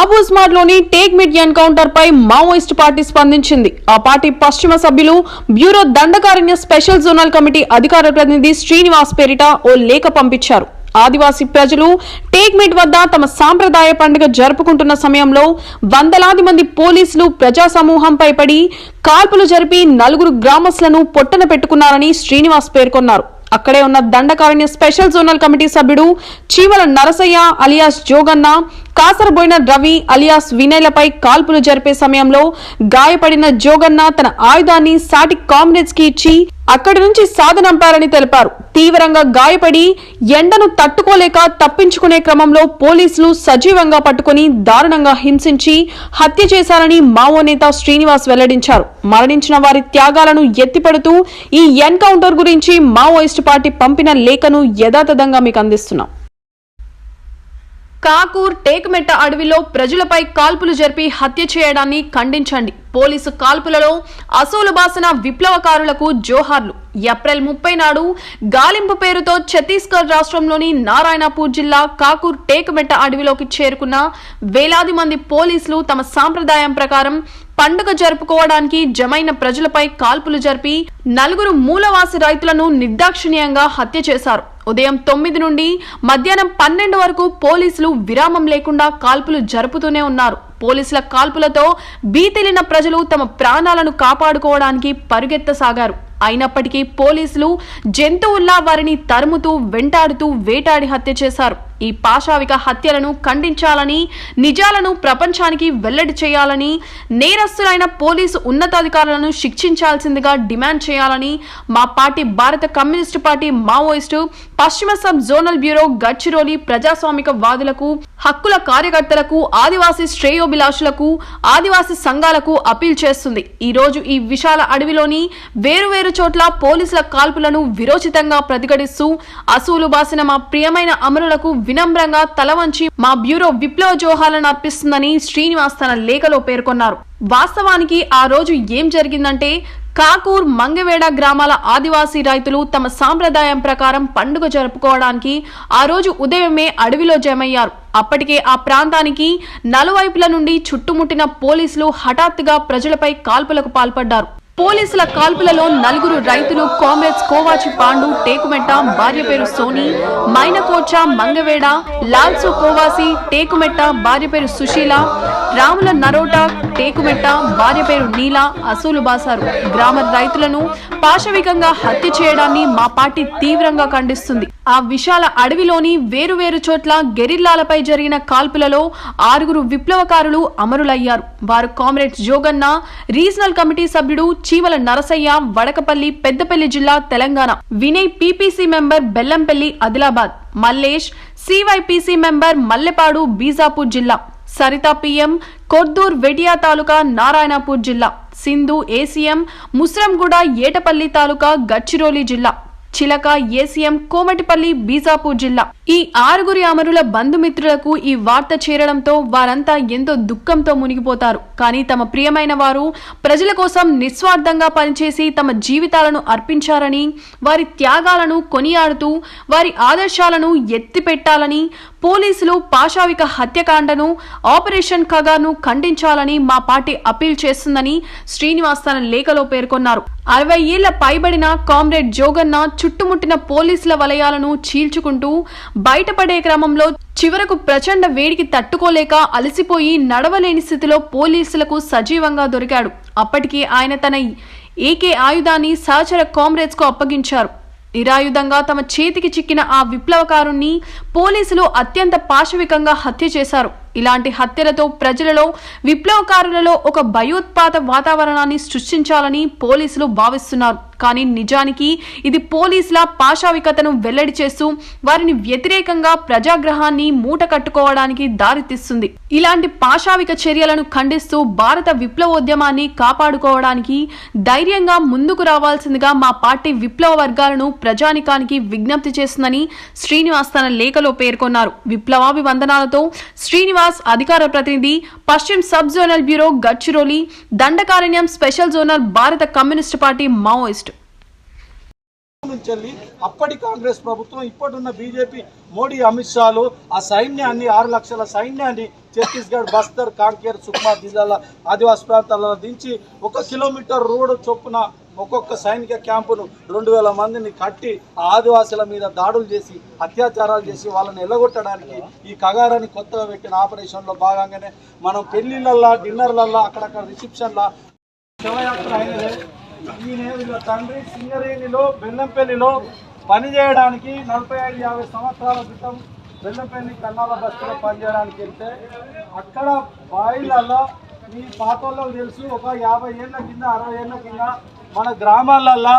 బాబూస్మార్లోని టేక్ మిడ్ ఎన్కౌంటర్ పై మావోయిస్ట్ పార్టీ స్పందించింది. ఆ పార్టీ పశ్చిమ సభ్యులు bureau Dandakaranya special zonal committee అధికార ప్రతినిధి శ్రీనివాస్ పేరిట ఓ లేఖ పంపించారు. ఆదివాసీ ప్రజలు టేక్ మిడ్ వద్ద తమ సాంప్రదాయ పండుగ జరుపుకుంటున్న సమయంలో వందలాది మంది పోలీసులు ప్రజా సమూహంపై పడి కాల్పులు జరిపి నలుగురు గ్రామస్తులను పొట్టన పెట్టుకున్నారని శ్రీనివాస్ పేర్కొన్నారు. అక్కడే ఉన్న దండకారణ్య స్పెషల్ జోనల్ కమిటీ సభ్యుడు చీవల నరసయ్య అలియాస్ జోగన్న కాసరబోయిన రవి అలియాస్ వినయ్లపై కాల్పులు జరిపే సమయంలో గాయపడిన జోగన్న తన ఆయుధాన్ని సాటి కామ్రేడ్స్కి ఇచ్చి అక్కడి నుంచి సాధనంపారని తెలిపారు. తీవ్రంగా గాయపడి ఎండను తట్టుకోలేక తప్పించుకునే క్రమంలో పోలీసులు సజీవంగా పట్టుకుని దారుణంగా హింసించి హత్య చేశారని మావో నేత శ్రీనివాస్ వెల్లడించారు. మరణించిన వారి త్యాగాలను ఎత్తిపడుతూ ఈ ఎన్కౌంటర్ గురించి మావోయిస్టు పార్టీ పంపిన లేఖను యథాతథంగా మీకు అందిస్తున్నాం. కాకూర్ టేకుమెట్ట అడవిలో ప్రజలపై కాల్పులు జరిపి హత్య చేయడాన్ని ఖండించండి. పోలీసు కాల్పులలో అసూలు బాసిన విప్లవకారులకు జోహార్లు. ఏప్రిల్ ముప్పై నాడు గాలింపు పేరుతో ఛత్తీస్గఢ్ రాష్ట్రంలోని నారాయణపూర్ జిల్లా కాకూర్ టేకుమెట్ట అడవిలోకి చేరుకున్న వేలాది మంది పోలీసులు తమ సాంప్రదాయం ప్రకారం పండుగ జరుపుకోవడానికి జమైన ప్రజలపై కాల్పులు జరిపి నలుగురు మూలవాసి రైతులను నిర్దాక్షిణ్యంగా హత్య చేశారు. ఉదయం తొమ్మిది నుండి మధ్యాహ్నం పన్నెండు వరకు పోలీసులు విరామం లేకుండా కాల్పులు జరుపుతూనే ఉన్నారు. పోలీసుల కాల్పులతో బీతిలిన ప్రజలు తమ ప్రాణాలను కాపాడుకోవడానికి పరుగెత్తసాగారు. అయినప్పటికీ పోలీసులు జంతువుల్లా వారిని తరుముతూ వెంటాడుతూ వేటాడి హత్య చేశారు. ఈ పాశావిక హత్యలను ఖండించాలని నిజాలను ప్రపంచానికి వెల్లడి చేయాలని నేరస్తులైన పోలీసు ఉన్నతాధికారులను శిక్షించాల్సిందిగా డిమాండ్ చేయాలని మా పార్టీ భారత కమ్యూనిస్టు పార్టీ మావోయిస్టు పశ్చిమ సబ్ జోనల్ బ్యూరో గడ్చిరోలి ప్రజాస్వామిక వాదులకు హక్కుల కార్యకర్తలకు ఆదివాసీ శ్రేయోభిలాషులకు ఆదివాసీ సంఘాలకు అప్పీల్ చేస్తుంది. ఈ రోజు ఈ విశాల అడవిలోని వేరువేరు చోట్ల పోలీసుల కాల్పులను విరోచితంగా ప్రతిఘటిస్తూ అసూలు బాసిన మా ప్రియమైన అమరులకు వినమ్రంగా తలవంచి మా బ్యూరో విప్లవ జోహాలను అర్పిస్తుందని శ్రీనివాస్ తన లేఖలో పేర్కొన్నారు. వాస్తవానికి ఆ రోజు ఏం జరిగిందంటే కాకూర్ మంగవేడ గ్రామాల ఆదివాసీ రైతులు తమ సాంప్రదాయం ప్రకారం పండుగ జరుపుకోవడానికి ఆ రోజు ఉదయమే అడవిలో జమయ్యారు. అప్పటికే ఆ ప్రాంతానికి నలువైపుల నుండి చుట్టుముట్టిన పోలీసులు హఠాత్తుగా ప్రజలపై కాల్పులకు పాల్పడ్డారు. పోలీసుల కాల్పులలో నలుగురు రైతులు కామ్రేడ్స్ కోవాచి పాండు టేకుమెట్ట భార్య పేరు సోని మైనకోచ మంగవేడ లాల్సో కోవాసి టేకుమెట్ట భార్య పేరు సుశీల రాముల నరోట టేకుమెట్ట భార్య పేరు నీల అసూలు బాసారు. గ్రామ రైతులను పాశవికంగా హత్య చేయడాన్ని మా పార్టీ తీవ్రంగా ఖండిస్తుంది. ఆ విశాల అడవిలోని వేరువేరు చోట్ల గెరిల్లాలపై జరిగిన కాల్పులలో ఆరుగురు విప్లవకారులు అమరులయ్యారు. వారు కామ్రేడ్ జోగన్న రీజనల్ కమిటీ సభ్యుడు చీవల నరసయ్య వడకపల్లి పెద్దపల్లి జిల్లా Telangana. Vinay PPC member Bellampalli Adilabad. Mallesh CYPC member Mallepadu Bijapur జిల్లా. సరిత పిఎం కొద్దూర్ వెడియా తాలూకా నారాయణపూర్ జిల్లా సింధు ఏసీఎం ముస్రంగూడ ఏటపల్లి తాలూకా గచ్చిరోలి జిల్లా చిలక ఏసీఎం కోమటిపల్లి బీజాపూర్ జిల్లా. ఈ ఆరుగురి అమరుల బంధుమిత్రులకు ఈ వార్త చేరడంతో వారంతా ఎంతో దుఃఖంతో మునిగిపోతారు. కానీ తమ ప్రియమైన వారు ప్రజల కోసం నిస్వార్థంగా పనిచేసి తమ జీవితాలను అర్పించారని వారి త్యాగాలను కొనియాడుతూ వారి ఆదర్శాలను ఎత్తిపెట్టాలని పోలీసులు పాశావిక హత్యకాండను ఆపరేషన్ ఖగాను ఖండించాలని మా పార్టీ అప్పీల్ చేస్తుందని శ్రీనివాస్ తన లేఖలో పేర్కొన్నారు. అరవై ఏళ్ళ పైబడిన కామ్రేడ్ జోగన్న చుట్టుముట్టిన పోలీసుల వలయాలను చీల్చుకుంటూ బయటపడే క్రమంలో చివరకు ప్రచండ వేడికి తట్టుకోలేక అలసిపోయి నడవలేని స్థితిలో పోలీసులకు సజీవంగా దొరికాడు. అప్పటికి ఆయన తన ఏకే ఆయుధాన్ని సహచర కామ్రేడ్స్కు అప్పగించారు. నిరాయుధంగా తమ చేతికి చిక్కిన ఆ విప్లవకారుణ్ణి పోలీసులు అత్యంత పాశవికంగా హత్య చేశారు. ఇలాంటి హత్యలతో ప్రజలలో విప్లవకారులలో ఒక భయోత్పాత వాతావరణాన్ని సృష్టించాలని పోలీసులు భావిస్తున్నారు. కానీ నిజానికి ఇది పోలీసుల పాశావికతను వెల్లడి చేస్తూ వారిని వ్యతిరేకంగా ప్రజాగ్రహాన్ని మూట కట్టుకోవడానికి దారితీస్తుంది ఇలాంటి పాశావిక చర్యలను ఖండిస్తూ భారత విప్లవోద్యమాన్ని కాపాడుకోవడానికి ధైర్యంగా ముందుకు రావాల్సిందిగా మా పార్టీ విప్లవ వర్గాలను ప్రజానికానికి విజ్ఞప్తి చేస్తుందని శ్రీనివాస్ తన లేఖలో పేర్కొన్నారు. విప్లవాభివందనాలతో శ్రీనివాస్ అధికార ప్రతినిధి పశ్చిమ sub zonal bureau Gadchiroli Dandakaranyam special zonal భారత కమ్యూనిస్ట్ పార్టీ మావోయిస్టు. నుంచి అప్పటి కాంగ్రెస్ ప్రభుత్వం ఇప్పటిన్న బీజేపీ మోడీ అమిత్ షాలు ఆ సైన్యాన్ని ఆరు లక్షల సైన్యాన్ని ఛత్తీస్గఢ్ బస్తర్ కాంకేర్ సుక్మా జిల్లాల ఆదివాసీ ప్రాంతాలలో దించి ఒక కిలోమీటర్ రోడ్డు చొప్పున ఒక్కొక్క సైనిక క్యాంపును రెండు వేల మందిని కట్టి ఆదివాసుల మీద దాడులు చేసి అత్యాచారాలు చేసి వాళ్ళని ఎల్లగొట్టడానికి ఈ కగారాన్ని కొత్తగా పెట్టిన ఆపరేషన్లో భాగంగానే మనం పెళ్ళిళ్ళల్లా డిన్నర్లల్లా అక్కడక్కడ రిసెప్షన్లా శివయాత్ర అయినదే ఈయన వీళ్ళ తండ్రి సింగరేణిలో బెల్లంపల్లిలో పనిచేయడానికి నలభై ఐదు యాభై సంవత్సరాల క్రితం బెల్లంపల్లి కన్నాల బస్సులో పనిచేయడానికి వెళ్తే అక్కడ బాయిలలో మీ పాతోళ్ళకు తెలుసు ఒక యాభై ఏళ్ళ కింద అరవై ఏళ్ళ కింద మన గ్రామాలల్లో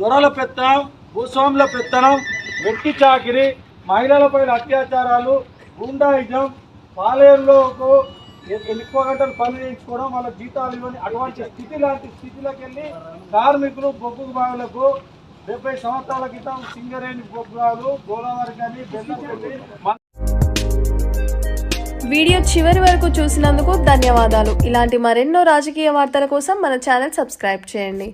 దొరల పెత్తనం భూస్వాముల పెత్తనం వెట్టి చాకిరి మహిళలపై అత్యాచారాలు గుండాయిజం పాలేరులోకు ఎక్కువ గంటలు పని చేయించుకోవడం వాళ్ళ జీతాలు ఇవ్వని అటువంటి స్థితి లాంటి స్థితిలోకి వెళ్ళి కార్మికులు బొగ్గు బావులకు డెబ్బై సంవత్సరాల క్రితం సింగరేణి బొగ్గులు గోదావరి కానీ బెల్లంపల్లి వీడియో చివరి వరకు చూసినందుకు ధన్యవాదాలు. ఇలాంటి మరెన్నో రాజకీయ వార్తల కోసం మన ఛానల్ సబ్స్క్రైబ్ చేయండి.